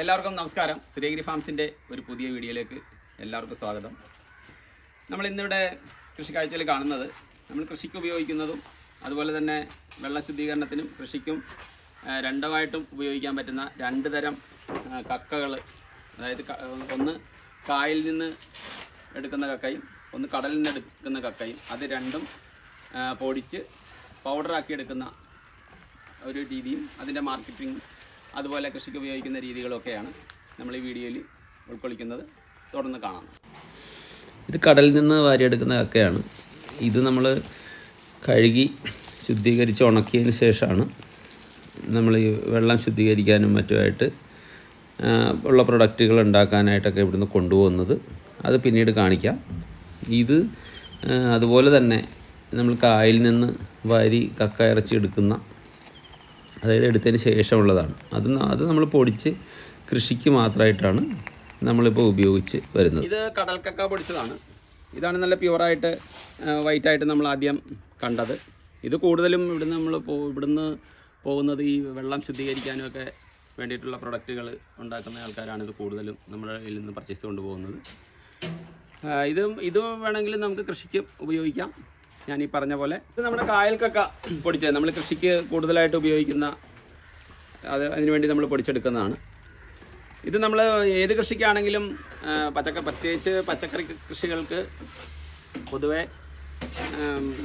എല്ലാവർക്കും നമസ്കാരം. ശ്രീഗിരി ഫാംസിന്റെ ഒരു പുതിയ വീഡിയോയിലേക്ക് എല്ലാവർക്കും സ്വാഗതം. നമ്മൾ ഇന്നിവിടെ കൃഷി കാഴ്ചയിൽ കാണുന്നത് നമ്മൾ കൃഷിക്ക് ഉപയോഗിക്കുന്നതും അതുപോലെ തന്നെ വെള്ള ശുദ്ധീകരണത്തിനും കൃഷിക്കും രണ്ടുമായിട്ടും ഉപയോഗിക്കാൻ പറ്റുന്ന രണ്ട് തരം കക്കകൾ അതായത് ഒന്ന് കായിൽ നിന്ന് എടുക്കുന്ന കക്കയും ഒന്ന് കടലിൽ നിന്ന് എടുക്കുന്ന കക്കയും. അത് രണ്ടും പൊടിച്ച് പൗഡറാക്കി എടുക്കുന്ന ഒരു രീതിയും അതിന്റെ മാർക്കറ്റിംഗ് അതുപോലെ കൃഷിക്ക് ഉപയോഗിക്കുന്ന രീതികളൊക്കെയാണ് നമ്മൾ ഈ വീഡിയോയിൽ ഉൾക്കൊള്ളിക്കുന്നത്. തുടർന്ന് കാണാം. ഇത് കടലിൽ നിന്ന് വാരിയെടുക്കുന്ന കക്കയാണ്. ഇത് നമ്മൾ കഴുകി ശുദ്ധീകരിച്ച് ഉണക്കിയതിന് ശേഷമാണ് നമ്മൾ ഈ വെള്ളം ശുദ്ധീകരിക്കാനും മറ്റുമായിട്ട് ഉള്ള പ്രൊഡക്റ്റുകൾ ഉണ്ടാക്കാനായിട്ടൊക്കെ ഇവിടുന്ന് കൊണ്ടുപോകുന്നത്. അത് പിന്നീട് കാണിക്കാം. ഇത് അതുപോലെ തന്നെ നമ്മൾ കായലിൽ നിന്ന് വാരി കക്ക ഇറച്ചി എടുക്കുന്ന അതായത് എടുത്തതിന് ശേഷമുള്ളതാണ്. അത് അത് നമ്മൾ പൊടിച്ച് കൃഷിക്ക് മാത്രമായിട്ടാണ് നമ്മളിപ്പോൾ ഉപയോഗിച്ച് വരുന്നത്. ഇത് കടൽക്കക്ക പൊടിച്ചതാണ്. ഇതാണ് നല്ല പ്യുവറായിട്ട് വൈറ്റായിട്ട് നമ്മൾ ആദ്യം കണ്ടത്. ഇത് കൂടുതലും ഇവിടുന്ന് നമ്മൾ പോ ഇവിടുന്ന് പോകുന്നത് ഈ വെള്ളം ശുദ്ധീകരിക്കാനും ഒക്കെ വേണ്ടിയിട്ടുള്ള പ്രൊഡക്റ്റുകൾ ഉണ്ടാക്കുന്ന ആൾക്കാരാണ് ഇത് കൂടുതലും നമ്മുടെ കയ്യിൽ നിന്ന് പർച്ചേസ് കൊണ്ടുപോകുന്നത്. ഇതും ഇത് വേണമെങ്കിൽ നമുക്ക് കൃഷിക്ക് ഉപയോഗിക്കാം. ഞാൻ ഈ പറഞ്ഞ പോലെ ഇത് നമ്മുടെ കായൽക്കക്ക പൊടിച്ചത്. നമ്മൾ കൃഷിക്ക് കൂടുതലായിട്ട് ഉപയോഗിക്കുന്ന അത് അതിനുവേണ്ടി നമ്മൾ പൊടിച്ചെടുക്കുന്നതാണ്. ഇത് നമ്മൾ ഏത് കൃഷിക്കാണെങ്കിലും പച്ചക്ക പ്രത്യേകിച്ച് പച്ചക്കറി കൃഷികൾക്ക് പൊതുവെ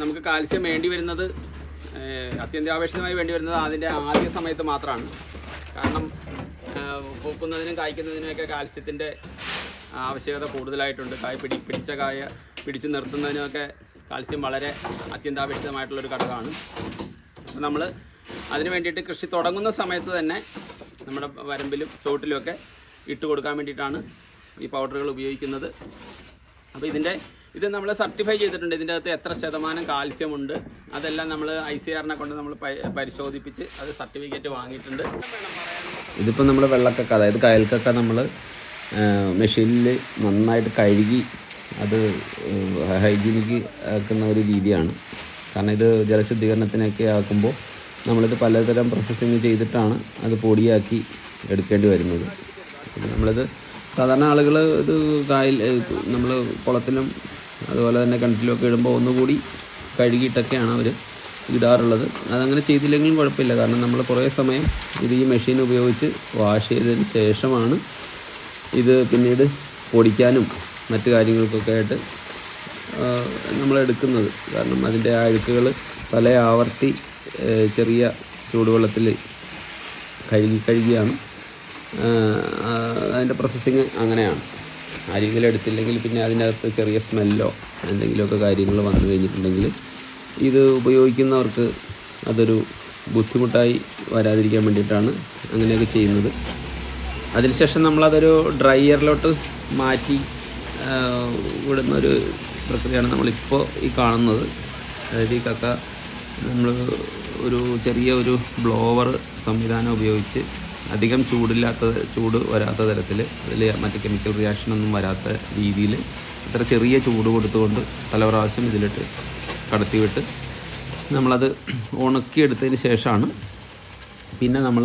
നമുക്ക് കാൽസ്യം വേണ്ടി വരുന്നത് അത്യന്താപേക്ഷിതമായി വേണ്ടി വരുന്നത് അതിന്റെ ആദ്യ സമയത്ത് മാത്രമാണ്. കാരണം പൂക്കുന്നതിനും കായ്ക്കുന്നതിനുമൊക്കെ കാൽസ്യത്തിന്റെ ആവശ്യകത കൂടുതലായിട്ടുണ്ട്. കായ പിടി പിടിച്ച കായ പിടിച്ചു നിർത്തുന്നതിനുമൊക്കെ കാൽസ്യം വളരെ അത്യന്താപേക്ഷിതമായിട്ടുള്ളൊരു ഘടകമാണ്. അപ്പോൾ നമ്മൾ അതിന് വേണ്ടിയിട്ട് കൃഷി തുടങ്ങുന്ന സമയത്ത് തന്നെ നമ്മുടെ വരമ്പിലും ചുവട്ടിലുമൊക്കെ ഇട്ട് കൊടുക്കാൻ വേണ്ടിയിട്ടാണ് ഈ പൗഡറുകൾ ഉപയോഗിക്കുന്നത്. അപ്പോൾ ഇതിന്റെ ഇത് നമ്മൾ സർട്ടിഫൈ ചെയ്തിട്ടുണ്ട്. ഇതിന്റെ അകത്ത് എത്ര ശതമാനം കാൽസ്യമുണ്ട് അതെല്ലാം നമ്മൾ ഐ സി ആറിനെ കൊണ്ട് നമ്മൾ പരിശോധിപ്പിച്ച് അത് സർട്ടിഫിക്കറ്റ് വാങ്ങിയിട്ടുണ്ട്. ഇതിപ്പോൾ നമ്മൾ വെള്ളക്കക്ക അതായത് കയൽക്കൊക്കെ നമ്മൾ മെഷീനിൽ നന്നായിട്ട് കഴുകി അത് ഹൈജീനിക്ക് ആക്കുന്ന ഒരു രീതിയാണ്. കാരണം ഇത് ജലശുദ്ധീകരണത്തിനൊക്കെ ആക്കുമ്പോൾ നമ്മളിത് പലതരം പ്രോസസ്സിങ് ചെയ്തിട്ടാണ് അത് പൊടിയാക്കി എടുക്കേണ്ടി വരുന്നത്. നമ്മളിത് സാധാരണ ആളുകൾ ഇത് കായൽ നമ്മൾ കുളത്തിലും അതുപോലെ തന്നെ കിണറ്റിലൊക്കെ ഇടുമ്പോൾ ഒന്നുകൂടി കഴുകിയിട്ടൊക്കെയാണ് അവർ ഇടാറുള്ളത്. അതങ്ങനെ ചെയ്തില്ലെങ്കിലും കുഴപ്പമില്ല. കാരണം നമ്മൾ കുറേ സമയം ഇത് ഈ മെഷീൻ ഉപയോഗിച്ച് വാഷ് ചെയ്തതിന് ശേഷമാണ് ഇത് പിന്നീട് പൊടിക്കാനും മറ്റു കാര്യങ്ങൾക്കൊക്കെ ആയിട്ട് നമ്മൾ എടുക്കുന്നത്. കാരണം അതിന്റെ അഴുക്കുകൾ പല ആവർത്തി ചെറിയ ചൂടുവെള്ളത്തിൽ കഴുകി കഴുകിയാണ്. ആ, ആ, അതിന്റെ പ്രോസസ്സിങ് അങ്ങനെയാണ്. ആരെങ്കിലും എടുത്തില്ലെങ്കിൽ പിന്നെ അതിനകത്ത് ചെറിയ സ്മെല്ലോ എന്തെങ്കിലുമൊക്കെ കാര്യങ്ങൾ വന്നു കഴിഞ്ഞിട്ടുണ്ടെങ്കിൽ ഇത് ഉപയോഗിക്കുന്നവർക്ക് അതൊരു ബുദ്ധിമുട്ടായി വരാതിരിക്കാൻ വേണ്ടിയിട്ടാണ് അങ്ങനെയൊക്കെ ചെയ്യുന്നത്. അതിനുശേഷം നമ്മളതൊരു ഡ്രയറിലോട്ട് മാറ്റി ആ, വിടുന്ന ഒരു പ്രക്രിയയാണ് നമ്മളിപ്പോൾ ഈ കാണുന്നത്. അതായത് ഈ കക്ക നമ്മൾ ഒരു ചെറിയ ഒരു ബ്ലോവർ സംവിധാനം ഉപയോഗിച്ച് അധികം ചൂടില്ലാത്ത ചൂട് വരാത്ത തരത്തിൽ അതിൽ മറ്റ് കെമിക്കൽ റിയാക്ഷനൊന്നും വരാത്ത രീതിയിൽ ഇത്ര ചെറിയ ചൂട് കൊടുത്തുകൊണ്ട് പല പ്രാവശ്യം ഇതിലിട്ട് കടത്തിവിട്ട് നമ്മളത് ഉണക്കിയെടുത്തതിന് ശേഷമാണ് പിന്നെ നമ്മൾ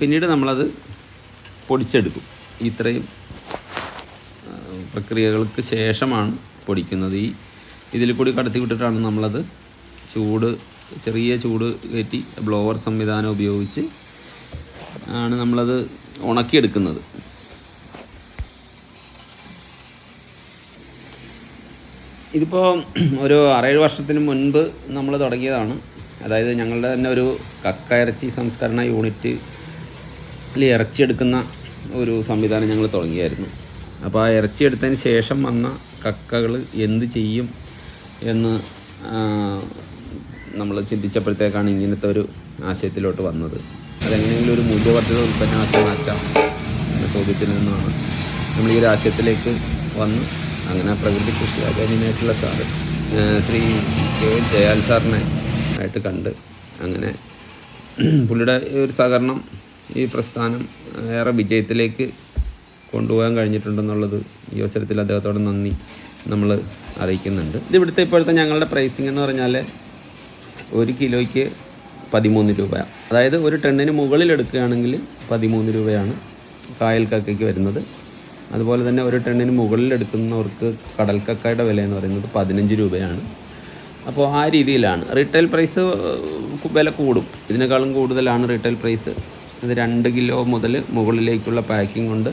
പിന്നീട് നമ്മളത് പൊടിച്ചെടുക്കും. ഇത്രയും പ്രക്രിയകൾക്ക് ശേഷമാണ് പൊടിക്കുന്നത്. ഈ ഇതിൽ കൂടി കടത്തി വിട്ടിട്ടാണ് നമ്മളത് ചൂട് ചെറിയ ചൂട് കയറ്റി ബ്ലോവർ സംവിധാനം ഉപയോഗിച്ച് ആണ് നമ്മളത് ഉണക്കിയെടുക്കുന്നത്. ഇതിപ്പോൾ ഒരു ആറേഴ് വർഷത്തിന് മുൻപ് നമ്മൾ തുടങ്ങിയതാണ്. അതായത് ഞങ്ങളുടെ തന്നെ ഒരു കക്ക ഇറച്ചി സംസ്കരണ യൂണിറ്റ് ഇറച്ചിയെടുക്കുന്ന ഒരു സംവിധാനം ഞങ്ങൾ തുടങ്ങിയായിരുന്നു. അപ്പോൾ ആ ഇറച്ചി എടുത്തതിന് ശേഷം വന്ന കക്കകൾ എന്ത് ചെയ്യും എന്ന് നമ്മൾ ചിന്തിച്ചപ്പോഴത്തേക്കാണ് ഇങ്ങനത്തെ ഒരു ആശയത്തിലോട്ട് വന്നത്. അതെങ്ങനെയെങ്കിലും ഒരു മൂല്യവർദ്ധിത ഉൽപ്പന്നമാക്കി മാറ്റാം എന്ന ചോദ്യത്തിൽ നിന്നാണ് നമ്മൾ ഈ ഒരു ആശയത്തിലേക്ക് വന്ന് അങ്ങനെ പ്രകൃതി കൃഷി അകാദമിയായിട്ടുള്ള സാറ് ശ്രീ കെ ജയാൽ സാറിനെ ആയിട്ട് കണ്ട് അങ്ങനെ പുള്ളിയുടെ ഒരു സഹകരണം ഈ പ്രസ്ഥാനം ഏറെ വിജയത്തിലേക്ക് കൊണ്ടുപോകാൻ കഴിഞ്ഞിട്ടുണ്ടെന്നുള്ളത് ഈ അവസരത്തിൽ അദ്ദേഹത്തോട് നന്ദി നമ്മൾ അറിയിക്കുന്നുണ്ട്. ഇത് ഇവിടുത്തെ ഇപ്പോഴത്തെ ഞങ്ങളുടെ പ്രൈസിംഗ് എന്ന് പറഞ്ഞാൽ ഒരു കിലോയ്ക്ക് പതിമൂന്ന് രൂപ. അതായത് ഒരു ടണ്ണിന് മുകളിൽ എടുക്കുകയാണെങ്കിൽ പതിമൂന്ന് രൂപയാണ് കായൽ കക്കയ്ക്ക് വരുന്നത്. അതുപോലെ തന്നെ ഒരു ടണ്ണിന് മുകളിൽ എടുക്കുന്നവർക്ക് കടൽ കക്കയുടെ വില എന്ന് പറയുന്നത് പതിനഞ്ച് രൂപയാണ്. അപ്പോൾ ആ രീതിയിലാണ്. റീറ്റെയിൽ പ്രൈസ് വില കൂടും. ഇതിനേക്കാളും കൂടുതലാണ് റീറ്റെയിൽ പ്രൈസ് ഇത് രണ്ട് കിലോ മുതൽ മുകളിലേക്കുള്ള പാക്കിംഗ് കൊണ്ട്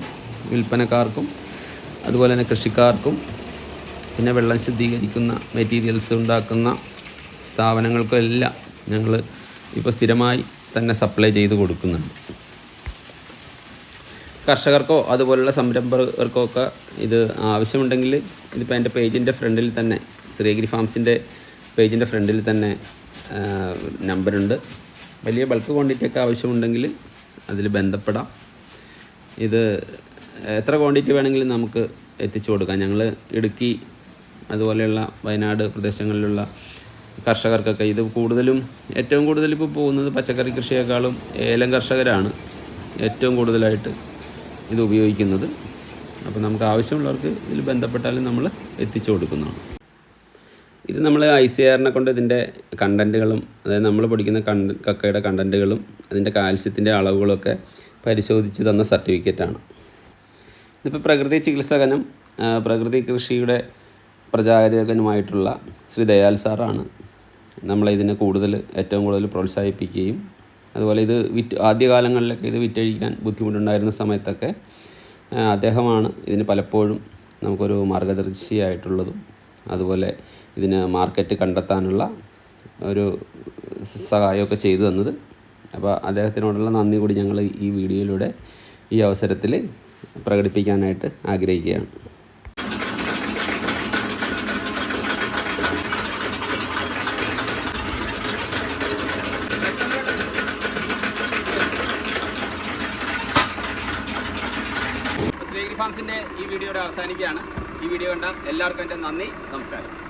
വിൽപ്പനക്കാർക്കും അതുപോലെ തന്നെ കൃഷിക്കാർക്കും പിന്നെ വെള്ളം ശുദ്ധീകരിക്കുന്ന മെറ്റീരിയൽസ് ഉണ്ടാക്കുന്ന സ്ഥാപനങ്ങൾക്കും എല്ലാം ഞങ്ങൾ ഇപ്പോൾ സ്ഥിരമായി തന്നെ സപ്ലൈ ചെയ്ത് കൊടുക്കുന്നുണ്ട്. കർഷകർക്കോ അതുപോലുള്ള സംരംഭകർക്കോ ഒക്കെ ഇത് ആവശ്യമുണ്ടെങ്കിൽ ഇതിപ്പോൾ എന്റെ പേജിന്റെ ഫ്രണ്ടിൽ തന്നെ ശ്രീഗിരി ഫാംസിന്റെ പേജിന്റെ ഫ്രണ്ടിൽ തന്നെ നമ്പറുണ്ട്. വലിയ ബൾക്ക് ക്വാണ്ടിറ്റി ഒക്കെ ആവശ്യമുണ്ടെങ്കിൽ അതിൽ ബന്ധപ്പെടാം. ഇത് എത്ര ക്വാണ്ടിറ്റി വേണമെങ്കിലും നമുക്ക് എത്തിച്ചു കൊടുക്കാം. ഞങ്ങൾ ഇടുക്കി അതുപോലെയുള്ള വയനാട് പ്രദേശങ്ങളിലുള്ള കർഷകർക്കൊക്കെ ഇത് കൂടുതലും ഏറ്റവും കൂടുതൽ ഇപ്പോൾ പോകുന്നത് പച്ചക്കറി കൃഷിയേക്കാളും ഏലം കർഷകരാണ് ഏറ്റവും കൂടുതലായിട്ട് ഇത് ഉപയോഗിക്കുന്നത്. അപ്പോൾ നമുക്ക് ആവശ്യമുള്ളവർക്ക് ഇതിൽ ബന്ധപ്പെട്ടാലും നമ്മൾ എത്തിച്ചു കൊടുക്കുന്നതാണ്. ഇത് നമ്മൾ ഐ സി ആറിനെ കൊണ്ട് ഇതിന്റെ കണ്ടന്റുകളും അതായത് നമ്മൾ പഠിക്കുന്ന കണ്ട കക്കയുടെ കണ്ടന്റുകളും അതിന്റെ കാൽസ്യത്തിന്റെ അളവുകളൊക്കെ പരിശോധിച്ച് തന്ന സർട്ടിഫിക്കറ്റാണ് ഇതിപ്പോൾ പ്രകൃതി ചികിത്സകനും പ്രകൃതി കൃഷിയുടെ പ്രചാരകനുമായിട്ടുള്ള ശ്രീ ദയാൽ സാറാണ് നമ്മളെ ഇതിനെ കൂടുതൽ ഏറ്റവും കൂടുതൽ പ്രോത്സാഹിപ്പിക്കുകയും അതുപോലെ ഇത് വിറ്റ് ആദ്യകാലങ്ങളിലൊക്കെ ഇത് വിറ്റഴിക്കാൻ ബുദ്ധിമുട്ടുണ്ടായിരുന്ന സമയത്തൊക്കെ അദ്ദേഹമാണ് ഇതിന് പലപ്പോഴും നമുക്കൊരു മാർഗദർശിയായിട്ടുള്ളതും അതുപോലെ ഇതിന് മാർക്കറ്റ് കണ്ടെത്താനുള്ള ഒരു സഹായമൊക്കെ ചെയ്തു തന്നത്. അപ്പോൾ അദ്ദേഹത്തിനോടുള്ള നന്ദി കൂടി ഞങ്ങൾ ഈ വീഡിയോയിലൂടെ ഈ അവസരത്തിൽ പ്രകടിപ്പിക്കാനായിട്ട് ആഗ്രഹിക്കുകയാണ്. ഫാംസിന്റെ ഈ വീഡിയോയുടെ അവസാനിക്കുകയാണ്. ഈ വീഡിയോ കണ്ട എല്ലാവർക്കും എന്റെ നന്ദി. നമസ്കാരം.